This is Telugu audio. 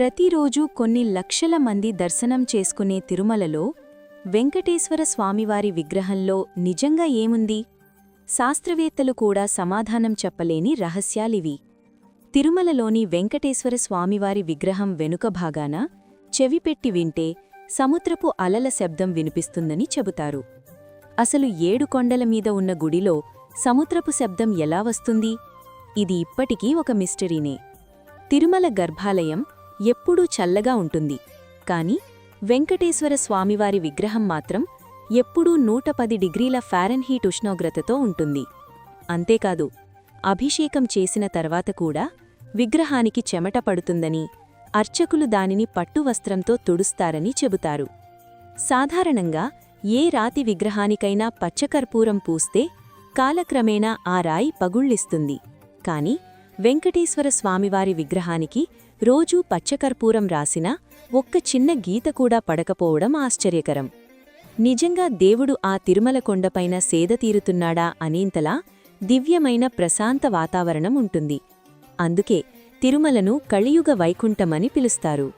ప్రతిరోజూ కొన్ని లక్షల మంది దర్శనం చేసుకునే తిరుమలలో వెంకటేశ్వర స్వామివారి విగ్రహంలో నిజంగా ఏముంది? శాస్త్రవేత్తలు కూడా సమాధానం చెప్పలేని రహస్యాలివి. తిరుమలలోని వెంకటేశ్వర స్వామివారి విగ్రహం వెనుక భాగాన చెవిపెట్టి వింటే సముద్రపు అలల శబ్దం వినిపిస్తుందని చెబుతారు. అసలు ఏడు కొండల మీద ఉన్న గుడిలో సముద్రపు శబ్దం ఎలా వస్తుంది? ఇది ఇప్పటికీ ఒక మిస్టరీనే. తిరుమల గర్భాలయం ఎప్పుడూ చల్లగా ఉంటుంది. కాని వెంకటేశ్వర స్వామివారి విగ్రహం మాత్రం ఎప్పుడూ నూట పది డిగ్రీల ఫారెన్హీట్ ఉష్ణోగ్రతతో ఉంటుంది. అంతేకాదు అభిషేకం చేసిన తర్వాత కూడా విగ్రహానికి చెమట పడుతుందని అర్చకులు దానిని పట్టువస్త్రంతో తుడుస్తారని చెబుతారు. సాధారణంగా ఏ రాతి విగ్రహానికైనా పచ్చకర్పూరం పూస్తే కాలక్రమేణా ఆ రాయి పగుళ్ళిస్తుంది. కాని వెంకటేశ్వర స్వామివారి విగ్రహానికి రోజూ పచ్చకర్పూరం రాసినా ఒక్క చిన్న గీత కూడా పడకపోవడం ఆశ్చర్యకరం. నిజంగా దేవుడు ఆ తిరుమల కొండపైన సేద తీరుతున్నాడా అనేంతలా దివ్యమైన ప్రశాంత వాతావరణం ఉంటుంది. అందుకే తిరుమలను కలియుగ వైకుంఠమని పిలుస్తారు.